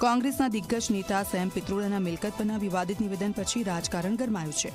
કોંગ્રેસના દિગ્ગજ નેતા સેમ પિત્રોડાના મિલકત પરના વિવાદિત નિવેદન પછી રાજકારણ ગરમાયું છે.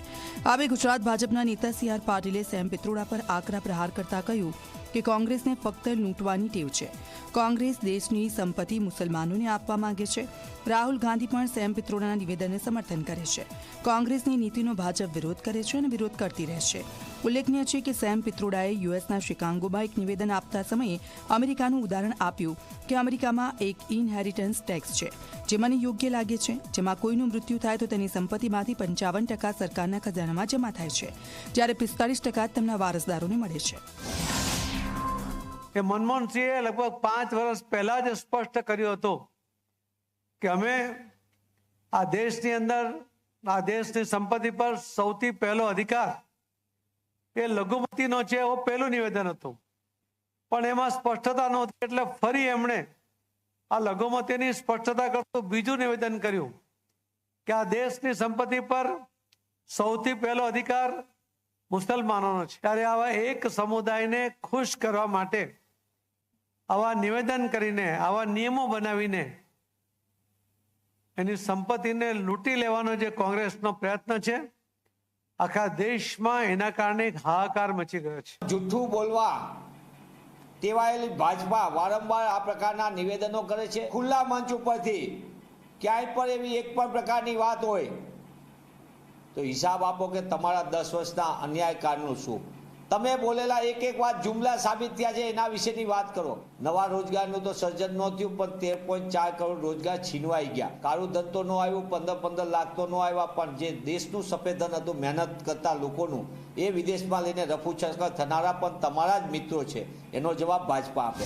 હવે ગુજરાત ભાજપના નેતા સી આર પાટીલે સેમ પિત્રોડા પર આકરા પ્રહાર કરતા કહ્યું કે કોંગ્રેસને ફક્ત લૂંટવાની ટેવ છે. કોંગ્રેસ દેશની સંપત્તિ મુસલમાનોને આપવા માંગે છે. રાહુલ ગાંધી પણ સેમ પિત્રોડાના નિવેદનને સમર્થન કરે છે. કોંગ્રેસની નીતિનો ભાજપ વિરોધ કરે છે અને વિરોધ કરતી રહેશે ઉલ્લેખનીય છે કે સેમ પિત્રોડાએ યુએસના શિકાંગોમાં એક નિવેદન આપતા સમયે અમેરિકાનું ઉદાહરણ આપ્યું કે અમેરિકામાં એક ઇનહેરિટન્સ ટેક્સ છે જે મને યોગ્ય લાગે છે. જેમાં કોઈનું મૃત્યુ થાય તો તેની સંપત્તિમાંથી પંચાવન ટકા સરકારના ખજાનામાં જમા થાય છે, જ્યારે પિસ્તાળીસ ટકા તેમના વારસદારોને મળે છે. કે મનમોહનસિંહે લગભગ પાંચ વર્ષ પહેલા જ સ્પષ્ટ કર્યું હતું કે અમે આ દેશની અંદર, આ દેશની સંપત્તિ પર સૌથી પહેલો અધિકાર એ લઘુમતીનો છે એવો પહેલું નિવેદન હતું. પણ એમાં સ્પષ્ટતા નહોતી, એટલે ફરી એમણે આ લઘુમતીની સ્પષ્ટતા કરતું બીજું નિવેદન કર્યું કે આ દેશની સંપત્તિ પર સૌથી પહેલો અધિકાર મુસલમાનોનો છે. ત્યારે આવા એક સમુદાયને ખુશ કરવા માટે આવા નિવેદન કરીને, આવા નિયમો બનાવીને એની સંપત્તિને લૂંટી લેવાનો જે કોંગ્રેસનો પ્રયત્ન છે, આખા દેશમાં એના કારણે હાહાકાર મચી ગયો છે. જૂઠું બોલવા ટેવાયેલી ભાજપા વારંવાર આ પ્રકારના નિવેદનો કરે છે. ખુલ્લા મંચ ઉપરથી ક્યાંય પણ એવી એક પણ પ્રકારની વાત હોય, તો હિસાબ આપો કે તમારા દસ વર્ષના અન્યાયકારનું શું? તમે બોલેલા એક એક વાત જુમલા સાબિત થયા છે, એના વિશેની વાત કરો. નવા રોજગારનું તો સર્જન ન થયું પણ તેર પોઈન્ટ ચાર કરોડ રોજગાર છીનવાઈ ગયા. કાળું તો ન આવ્યું પંદર પંદર લાખ તો ન આવ્યા, પણ જે દેશનું સફેદ ધન હતું, મહેનત કરતા લોકોનું, એ વિદેશમાં લઈને રફુ થનારા પણ તમારા જ મિત્રો છે. એનો જવાબ ભાજપા આપે.